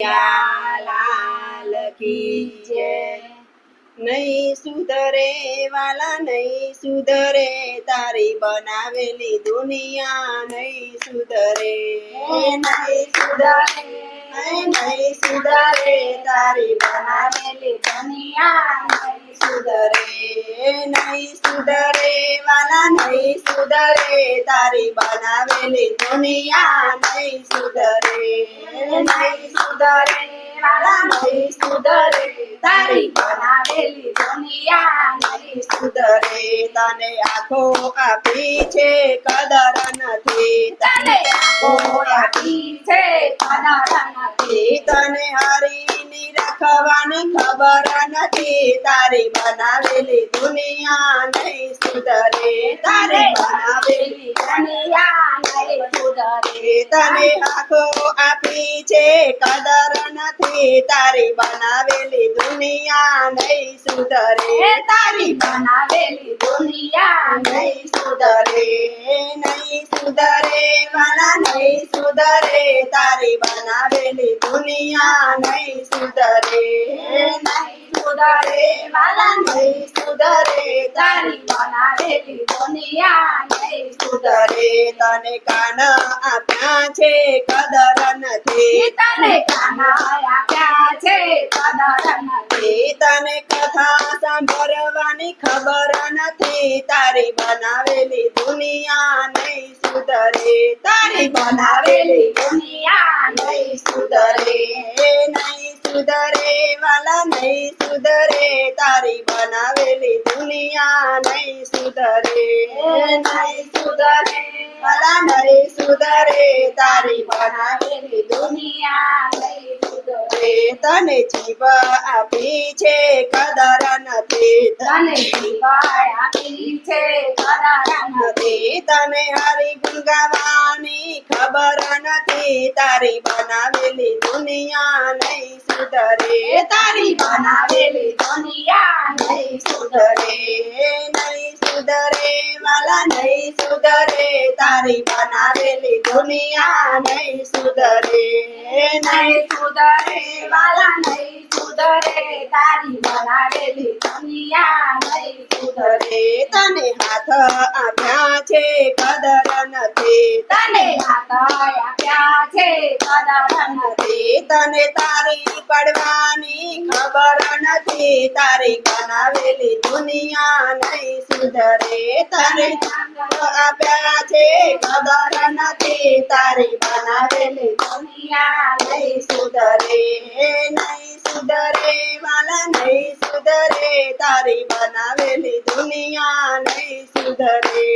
લાલ કી જય નહીં સુધરે વાલા નહીં સુધરે તારી બનાવેલી દુનિયા નહીં સુધરે નહીં સુધરે નહીં સુધરે તારી બનાવેલી દુનિયા નહીં સુધરે તારી બનાવેલી દુનિયા નહીં સુધરે નહીં સુધરે નહીં સુધરે. તારી બનાવેલી દુનિયા નહીં સુધરે. તને આખો આપી છે, કદર નથી. તને આખો આપી છે, કદર નથી. તને હરીની રાખવાની ખબર નથી. તારી બનાવેલી દુનિયા નહીં સુધરે. તારી બનાવેલી દુનિયા નહીં સુધરે. તને આખો આપી છે, કદર નથી. તારી બનાવેલી દુનિયા નહીં સુધરે તારી બનાવેલી દુનિયા નહીં સુધરે. નહીં સુધરે વાલા નહીં સુધરે તારી બનાવેલી દુનિયા નહીં સુધરે. નહીં સુધરે વાલા નહીં સુધરે તારી બનાવેલી દુનિયા નહીં સુધરે તને કાન આપ્યા છે કદર નથી તને કાન આપ્યા છે કદર નથી તને કથા સાંભળવાની ખબર નથી. તારી બનાવેલી દુનિયા નહીં સુધરે તારી બનાવેલી દુનિયા સુધરે નહીં સુધરે વાલા નહીં સુધરે તારી બનાવેલી દુનિયા નહીં સુધરે નહીં સુધરે વાલા નહીં સુધરે તારી બનાવેલી દુનિયા તને જીવ આપી છે કદર નથી તને જીવ આપી છે કદર નથી તને હરી ગુણ ખબર નથી તારી બનાવેલી દુનિયા નહીં સુધરે તારી બનાવેલી દુનિયા નહીં સુધરે નહીં સુધરે, વાલા નહીં સુધરે, તારી બનાવેલી દુનિયા નહીં સુધરે નહીં સુધરે, વાલા નહીં સુધરે, તારી બનાવેલી દુનિયા નહીં સુધરે. તને હાથ આપ્યા છે, કદર નથી. તને હાથ આપ્યા છે, કદર તને તારી પડવાની ખબર નથી. તારી બનાવેલી દુનિયા નહીં સુધરે. તને આપ્યા છે ખબર નથી. તારી બનાવેલી દુનિયા નહીં સુધરે. નહીં સુધરે, વાલા નહીં સુધરે. તારી બનાવેલી દુનિયા નહીં સુધરે.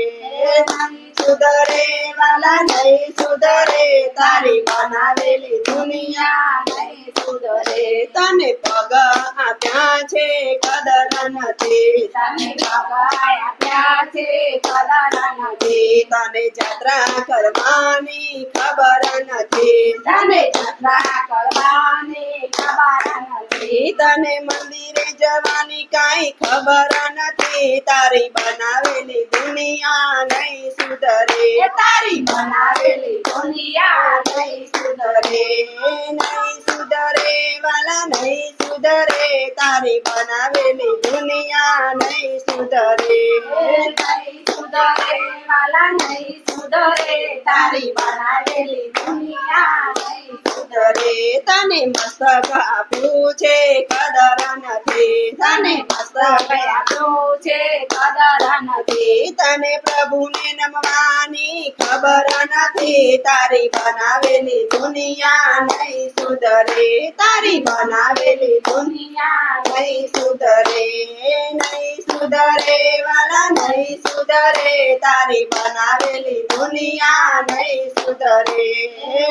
સુધરે, વાલા નહીં સુધરે. તારી બનાવેલી દુનિયા નહીં સુધરે. તને પગ આપ્યા છે, કદર નથી. તને પગ આપ્યા છે, કદર નથી. તને જાત્રા કરવાની ખબર નથી. તને જાત્રા કરવાની ખબર નથી. તને મંદિરે જવાની કાંઈ ખબર નથી. તારી બનાવેલી દુનિયા નહીં સુધરે. તારી બનાવેલી દુનિયા નહીં સુધરે. નહીં સુધરે વાલા નહીં સુધરે. તારી બનાવેલી દુનિયા નહીં સુધરે. નહીં સુધરે માલા નહીં સુધરે તારી બનાવેલી દુનિયા નહીં સુધરે. તને મસ્ત આપ્યું છે કદર નથી. તને મસ્ત આપ્યું છે કદર નથી. તને પ્રભુને નમવાની ખબર નથી. તારી બનાવેલી દુનિયા નહીં સુધરે. તારી બનાવેલી દુનિયા નહીં સુધરે. નહીં સુધરે વાલા નહીં સુધરે, તારી બનાવેલી દુનિયા નહીં સુધરે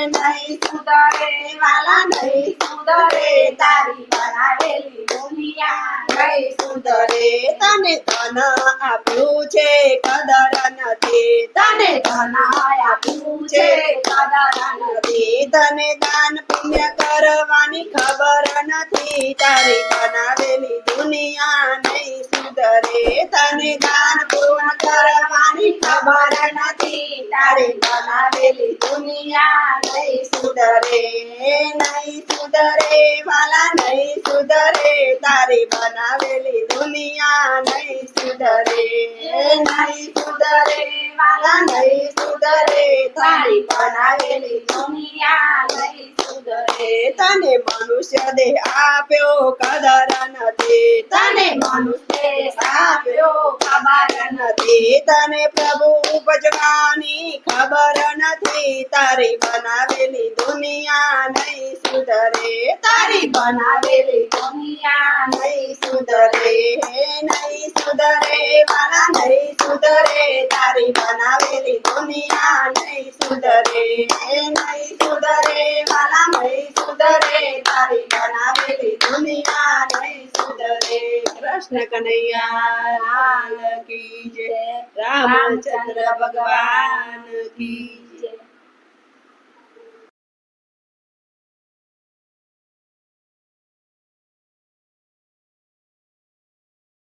નહીં સુધરે, વાલા નહીં સુધરે, તારી બનાવેલી દુનિયા નહીં સુધરે, તને ધન આપ્યું છે, કદર નથી, તને ધન આપ્યું છે, કદર નથી, તને દાન પુણ્ય કરવાની ખબર નથી, તારી બનાવેલી દુનિયા નહીં સુધરે, તને દાન ખબર નથી તારી બનાવેલી દુનિયા નહીં સુધરે નહીં સુધરે, વાલા નહીં સુધરે, તારી બનાવેલી દુનિયા નહીં સુધરે નહીં સુધરે, વાલા નહીં સુધરે, તારી બનાવેલી દુનિયા નહીં સુધરે, તને મનુષ્ય દેહ આપ્યો કદર નથી, તને મનુષ્ય તને પ્રભુ ભજવાની ખબર નથી. તારી બનાવેલી દુનિયા નહીં સુધરે. તારી બનાવેલી દુનિયા નહીં સુધરે. નહીં સુધરે મારા નહીં સુધરે. તારી બનાવેલી દુનિયા નહીં સુધરે. નહીં સુધરે વાલા નહીં સુધરે તારી બનાવેલી દુનિયા નહીં સુધરે કૃષ્ણ કનૈયા લાલ કી જય રામચંદ્ર ભગવાન કી